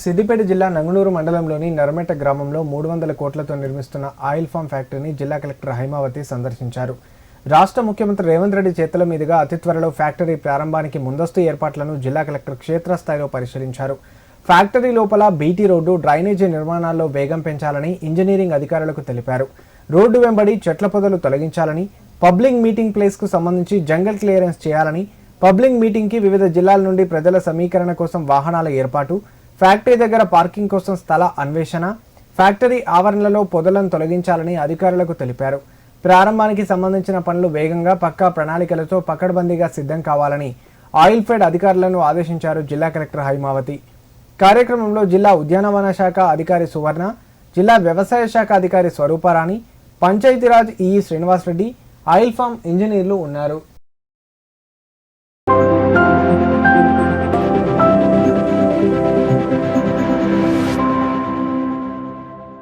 సిద్దిపేట జిల్లా నంగునూరు మండలంలోని నరమెట గ్రామంలో మూడు వందల కోట్లతో నిర్మిస్తున్న ఆయిల్ ఫామ్ ఫ్యాక్టరీని జిల్లా కలెక్టర్ హైమావతి సందర్శించారు. రాష్ట్ర ముఖ్యమంత్రి రేవంత్ రెడ్డి చేతుల మీదుగా అతి త్వరలో ఫ్యాక్టరీ ప్రారంభానికి ముందస్తు ఏర్పాట్లను జిల్లా కలెక్టర్ క్షేత్రస్థాయిలో పరిశీలించారు. ఫ్యాక్టరీ లోపల బీటీ రోడ్డు డ్రైనేజీ నిర్మాణాల్లో వేగం పెంచాలని ఇంజనీరింగ్ అధికారులకు తెలిపారు. రోడ్డు వెంబడి చెట్ల పొదలు తొలగించాలని పబ్లిక్ మీటింగ్ ప్లేస్కు సంబంధించి జంగల్ క్లియరెన్స్ చేయాలని పబ్లిక్ మీటింగ్కి వివిధ జిల్లాల నుండి ప్రజల సమీకరణ కోసం వాహనాల ఏర్పాటు ఫ్యాక్టరీ దగ్గర పార్కింగ్ కోసం స్థల అన్వేషణ ఫ్యాక్టరీ ఆవరణలో పొదలను తొలగించాలని అధికారులకు తెలిపారు. ప్రారంభానికి సంబంధించిన పనులు వేగంగా పక్కా ప్రణాళికలతో పకడ్బందీగా సిద్ధం కావాలని ఆయిల్ ఫెడ్ అధికారులను ఆదేశించారు జిల్లా కలెక్టర్ హైమావతి. కార్యక్రమంలో జిల్లా ఉద్యానవన శాఖ అధికారి సువర్ణ జిల్లా వ్యవసాయ శాఖ అధికారి Swarooparani Panchayati Raj EE Srinivasa Reddy oil palm ఇంజనీర్లు ఉన్నారు.